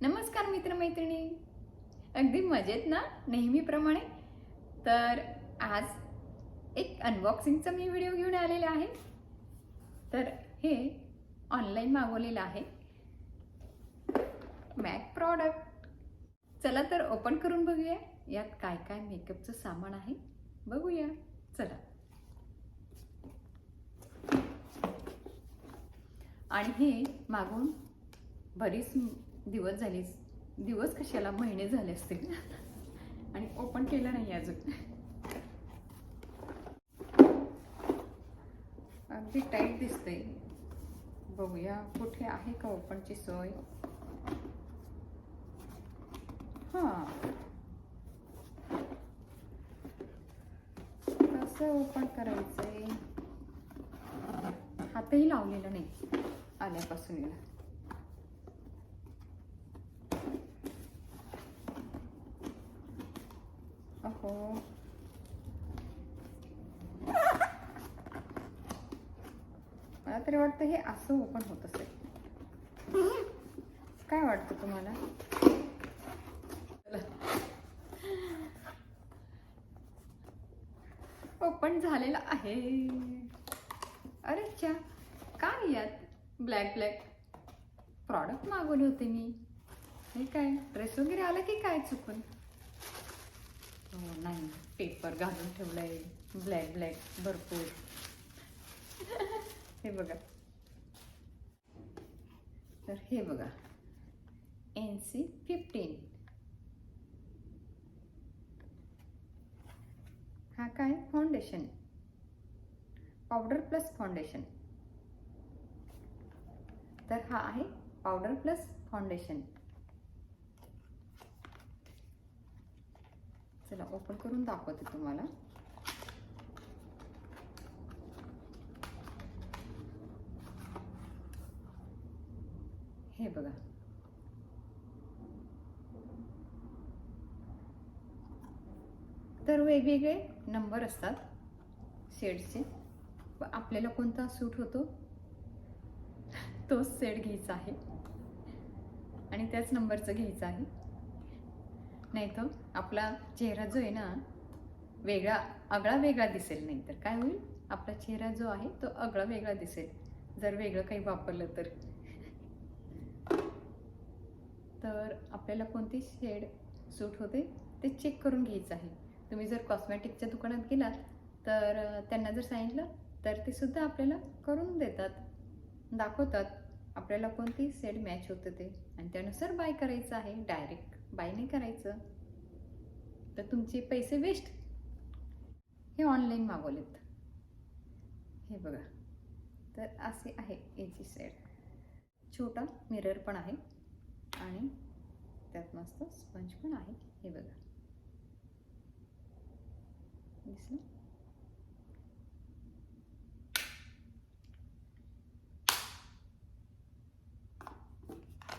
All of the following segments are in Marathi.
नमस्कार मित्रमैत्रिणी. अगदी मजेत ना? नेहमीप्रमाणे? तर आज एक अनबॉक्सिंगचा मी व्हिडिओ घेऊन आलेला आहे. तर हे ऑनलाईन मागवलेलं आहे. मॅक प्रॉडक्ट चला तर ओपन करून बघूया. यात काय काय मेकअपचं सामान आहे. बघूया. चला. आणि हे मागून बरीच दिवस झाले दिवस कशाला महिने झाले असतील? आणि ओपन केलं नाही अजून. अगदी टाईट दिसते बघूया कुठे आहे का ओपनची सोय. हां. कसं ओपन करायचंय? हातही लावलेलं नाही आल्यापासून. याला अहो मला तरी वाटतं हे असं ओपन होत असेल. काय वाटतं तुम्हाला? ओपन झालेलं आहे. अरे च्या काय यात? ब्लॅक ब्लॅक प्रॉडक्ट मागवले होते मी. हे काय? ड्रेस वगैरे आला की काय चुकून? नाही पेपर घालून ठेवलाय ब्लॅक ब्लॅक भरपूर. हे बघा. तर हे बघा. एन सी फिफ्टीन हा काय? फाउंडेशन पावडर प्लस फाउंडेशन तर हा आहे पावडर प्लस फाउंडेशन चला ओपन करून दाखवते तुम्हाला. हे बघा. तर वेगवेगळे नंबर असतात शेडचे व आपल्याला कोणता सूट होतो? तोच सेट घ्यायचा आहे. आणि त्याच नंबरचं घ्यायचं आहे. नाही तर आपला चेहरा जो आहे ना वेगळा आगळा वेगळा दिसेल नाही तर. काय होईल? आपला चेहरा जो आहे तो आगळा वेगळा दिसेल. जर वेगळं काही वापरलं तर. तर आपल्याला कोणती शेड सूट होते ते चेक करून घ्यायचं आहे. तुम्ही जर कॉस्मॅटिकच्या दुकानात गेलात तर त्यांना जर सांगितलं तर ते सुद्धा आपल्याला करून देतात. दाखवतात. आपल्याला कोणती शेड मॅच होतं ते. आणि त्यानुसार बाय करायचं आहे डायरेक्ट बाय नाही करायचं. तर तुमचे पैसे वेस्ट हे ऑनलाईन मागवलेत. हे बघा. तर असे आहे याची सेट छोटा मिरर पण आहे. आणि त्यात मस्त स्पंज पण आहे. हे बघा. दिसलं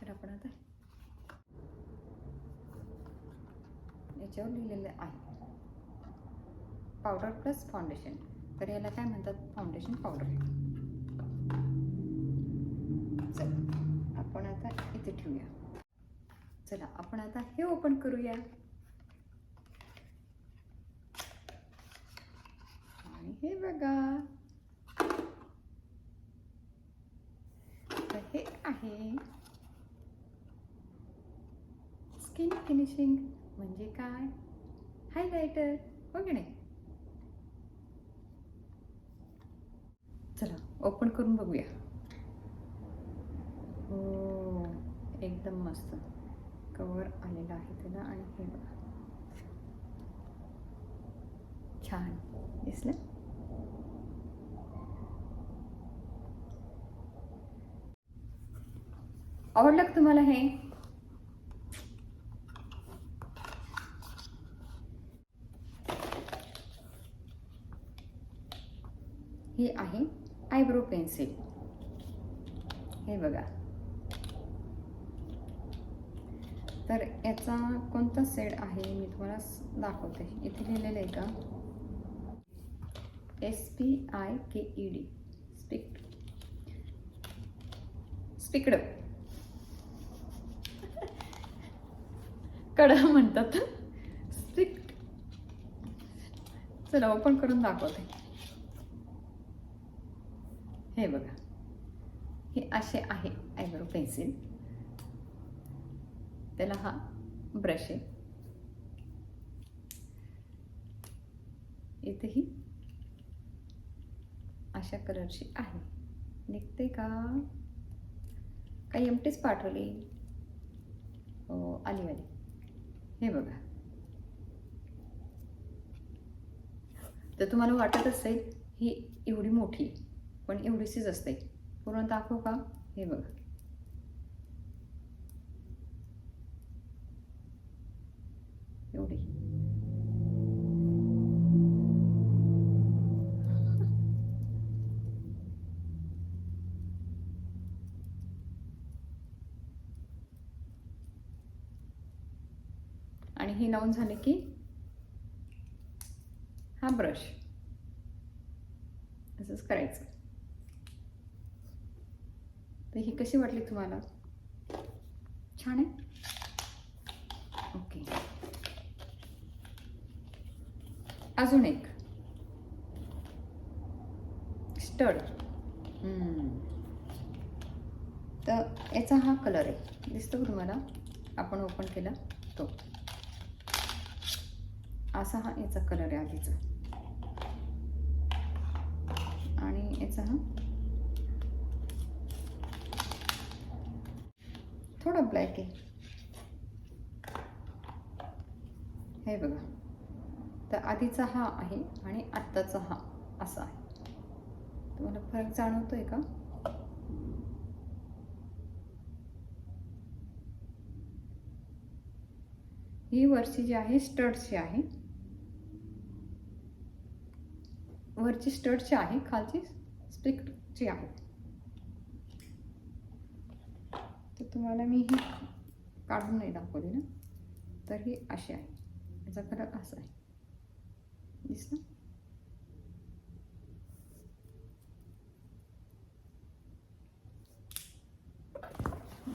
तर आपण आता याच्यावर लिहिलेलं आहे. पावडर प्लस फाउंडेशन तर याला काय म्हणतात? फाउंडेशन पावडर चला आपण आता इथे ठेवूया. चला आपण आता हे ओपन करूया. आणि हे बघा. तर हे आहे. स्किन फिनिशिंग म्हणजे काय? हायलायटर हो की नाही? चला ओपन करून बघूया. हो एकदम मस्त. कवर आलेला आहे त्याला आणि हे बघा. छान. दिसलं? आवडलं का तुम्हाला हे? हे आहे आयब्रो पेन्सिल. हे बघा. तर याचा कोणता सेड आहे मी तुम्हाला दाखवते. इथे लिहिलेलं आहे का? S P I K E D speak स्पीकड. कडा म्हणतात. स्पीक. चला ओपन करून दाखवते. हे बघा. हे असे आहे आयब्रो पेन्सिल त्याला हा ब्रश आहे. इथेही अशा कलरची आहे. निघते का? काही एमटीच पाठवली? हो आली आली. हे बघा. तर तुम्हाला वाटत असेल ही एवढी मोठी आहे, पण एवढीशीच असते. पूर्ण दाखवू का? हे बघा. एवढी. आणि हे लावून झाले की हा ब्रश. असंच करायचं. तर ही कशी वाटली तुम्हाला? छान आहे? ओके अजून एक. स्टड तर याचा हा कलर आहे. दिसतो का तुम्हाला? आपण ओपन केला तो. असा हा याचा कलर आहे आधीचा. आणि याचा हा थोडा ब्लॅक आहे हे बघा. तर आधीचा हा आहे आणि आत्ताचा हा असा आहे. तुम्हाला फरक जाणवतोय का? ही वरची जी आहे स्टडची आहे. वरची स्टडची आहे खालची स्ट्रिक्टची आहे. तर तुम्हाला मी ही काढून नाही दाखवली ना. तर ही अशी आहे. याचा कलर असा आहे. दिसलं?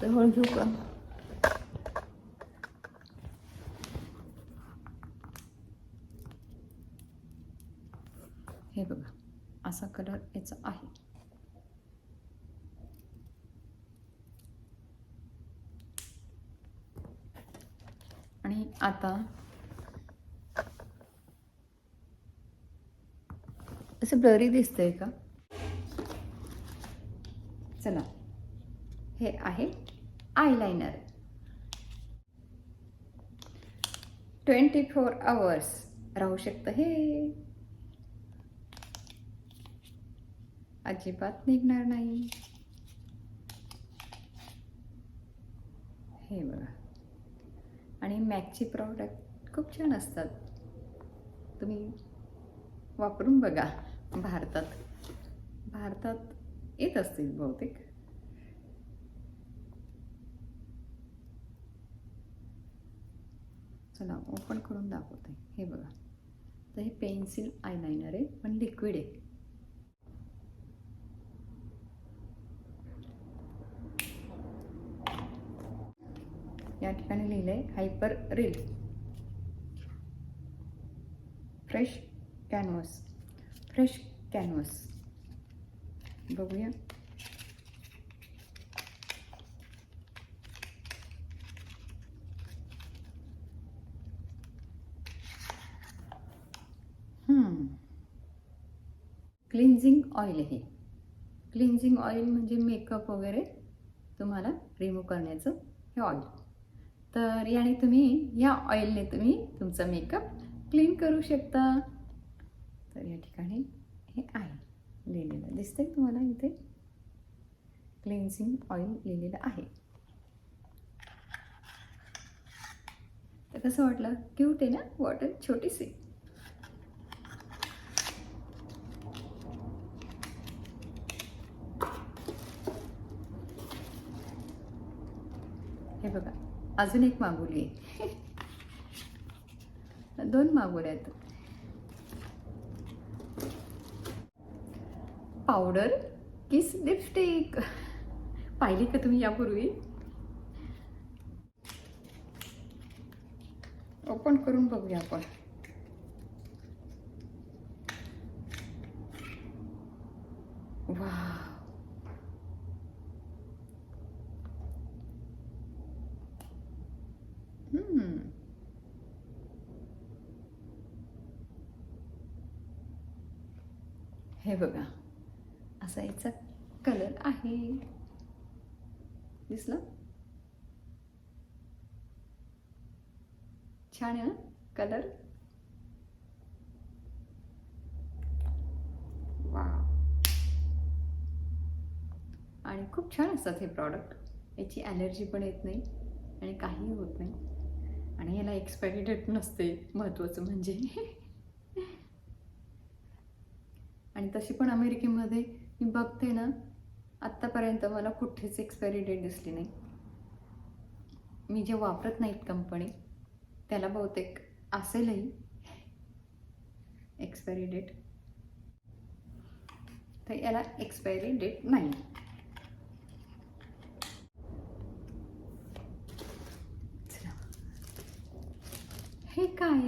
जवळ घेऊ का? हे बघा. असा कलर याचा आहे. आणि आता असं ब्लरी दिसतंय का? चला हे आहे आयलाइनर ट्वेंटी फोर आवर्स राहू शकतं हे. अजिबात निघणार नाही. हे बघा. आणि मॅकची प्रॉडक्ट खूप छान असतात. तुम्ही वापरून बघा. भारतात भारतात येत असतील बहुतेक. चला ओपन करून दाखवते. हे बघा. तर हे पेन्सिल आयलायनर आहे पण लिक्विड आहे. या ठिकाणी लिहिलंय hyper reel fresh canvas fresh canvas बघूया. Hmm. क्लिन्झिंग ऑइल हे. क्लिन्झिंग ऑइल म्हणजे मेकअप वगैरे तुम्हाला रिमूव्ह करण्याचं हे ऑइल तर याने तुम्ही या ऑइलने तुम्ही तुमचा मेकअप क्लीन करू शकता. तर या ठिकाणी हे आहे लिहिलेलं. दिसतंय तुम्हाला इथे? क्लिन्झिंग ऑइल लिहिलेलं आहे. तर कसं वाटलं? क्यूट आहे ना? वॉटर छोटीशी हे बघा. अजून एक मागवली आहे. दोन मागवल्या आहेत. पावडर किस लिपस्टिक पाहिली का तुम्ही यापूर्वी? ओपन करून बघूया आपण वा हम्म हे बघा. असा याचा कलर आहे. दिसलं? छान आहे कलर वा आणि खूप छान असतात हे प्रॉडक्ट याची ॲलर्जी पण येत नाही आणि काहीही होत नाही. आणि याला एक्सपायरी डेट नसते महत्त्वाचं म्हणजे. आणि तशी पण अमेरिकेमध्ये मी बघते ना आत्तापर्यंत मला कुठेच एक्सपायरी डेट दिसली नाही. मी जे वापरत नाहीत कंपनी त्याला बहुतेक असेलही एक्सपायरी डेट तर याला एक्सपायरी डेट नाही. हे काय?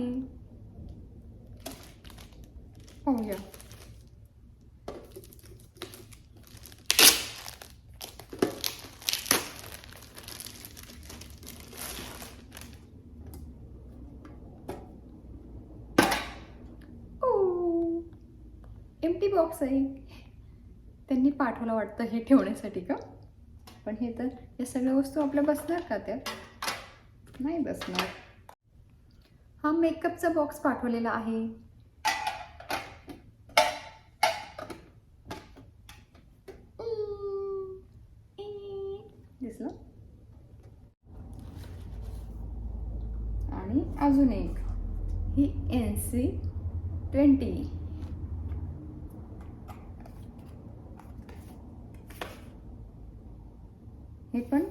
पाहूया. बॉक्स आहे. त्यांनी पाठवलं वाटतं हे ठेवण्यासाठी का? पण हे तर या सगळ्या वस्तू आपल्या बसणार का त्यात नाही बसणार. हा मेकअपचा बॉक्स पाठवलेला आहे दिसलं आणि अजून एक ही एन सी ट्वेंटी हे पण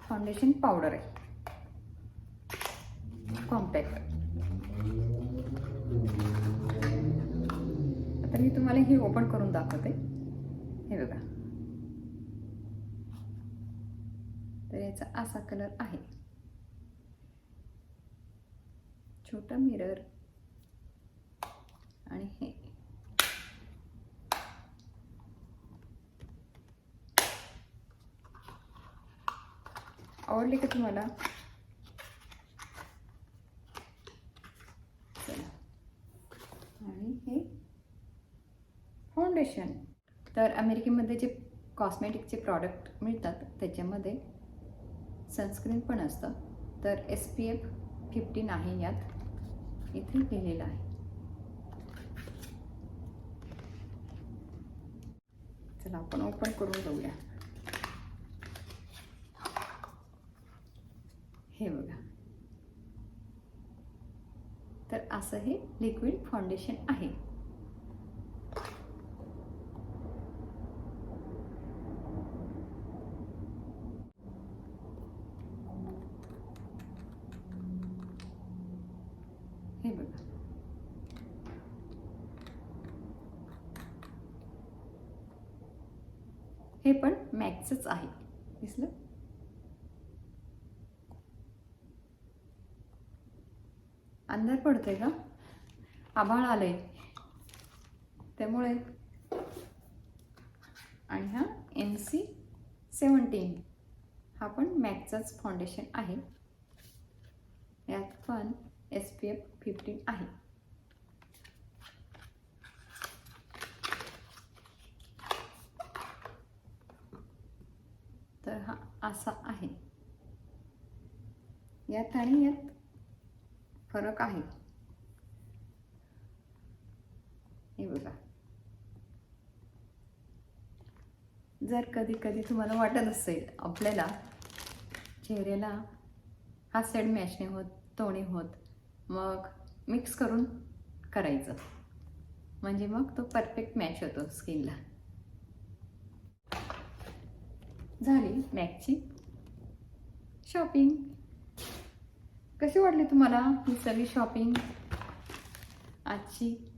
फाउंडेशन पावडर आहे. कॉम्पॅक्ट आता मी तुम्हाला हे ओपन करून दाखवते. हे बघा. तर याचा असा कलर आहे. छोटा मिरर आणि हे. आवडली का तुम्हाला? चला. आणि हे फाउंडेशन तर अमेरिकेमध्ये जे कॉस्मेटिकचे प्रॉडक्ट मिळतात त्याच्यामध्ये सनस्क्रीन पण असतं. तर एस पी एफ फिफ्टीन आहे यात इथे लिहिलेलं आहे. चला आपण ओपन करून जाऊया हे बघा. तर असं हे लिक्विड फाउंडेशन आहे हे बघा हे पण मॅक्सच आहे दिसलं अंधार पडतोय का? आभाळ आलंय. त्यामुळे आणि हा एन सी सेवन्टीन हा पण मॅकचाच फाउंडेशन आहे. यात पण एस पी एफ फिफ्टीन आहे. तर हा असा आहे. यात आणि यात फरक आहे. हे बघा. जर कधी कधी तुम्हाला वाटत असेल आपल्याला चेहऱ्याला हा सेड मॅच नाही होत तो नाही होत मग मिक्स करून करायचं. म्हणजे मग तो परफेक्ट मॅच होतो स्किनला झाली मॅकची शॉपिंग कशी वाटली तुम्हाला ही सगळी शॉपिंग आजची?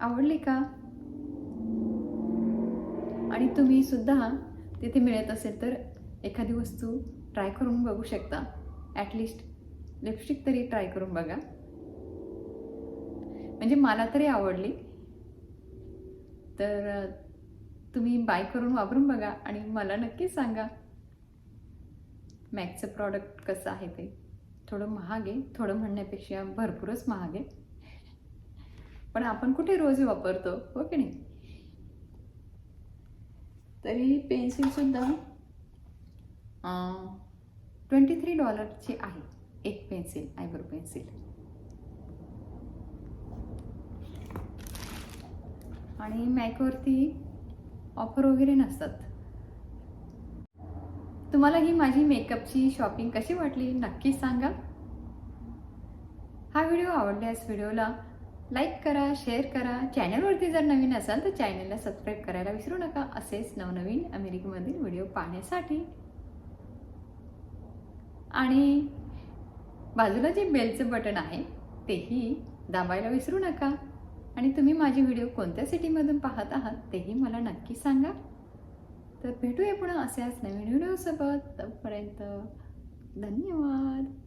आवडली का? आणि तुम्ही सुद्धा तिथे मिळत असेल तर एखादी वस्तू ट्राय करून बघू शकता. ॲटलिस्ट लिपस्टिक तरी ट्राय करून बघा. म्हणजे मला तरी आवडली. तर तुम्ही बाय करून वापरून बघा आणि मला नक्की सांगा. मॅकचं प्रॉडक्ट कसं आहे ते. थोडं महाग आहे थोडं म्हणण्यापेक्षा भरपूरच महाग आहे. पण आपण कुठे रोज वापरतो हो की नाही? तरी पेन्सिलसुद्धा ट्वेंटी थ्री डॉलरची आहे एक पेन्सिल आयब्रो पेन्सिल. आणि मॅकवरती ऑफर वगैरे नसतात. तुम्हाला ही माझी मेकअपची शॉपिंग कशी वाटली नक्की सांगा. हा व्हिडिओ आवडल्यास व्हिडिओला लाईक करा शेअर करा. चॅनलवरती जर नवीन असाल तर चॅनलला सबस्क्राईब करायला विसरू नका. असेच नवनवीन अमेरिकेमधील व्हिडिओ पाहण्यासाठी. आणि बाजूला जे बेलचं बटन आहे तेही दाबायला विसरू नका. आणि तुम्ही माझे व्हिडिओ कोणत्या सिटीमधून पाहत आहात तेही मला नक्की सांगा. तर भेटूया पुन्हा असेच नवीन व्हिडिओसोबत. तोपर्यंत धन्यवाद.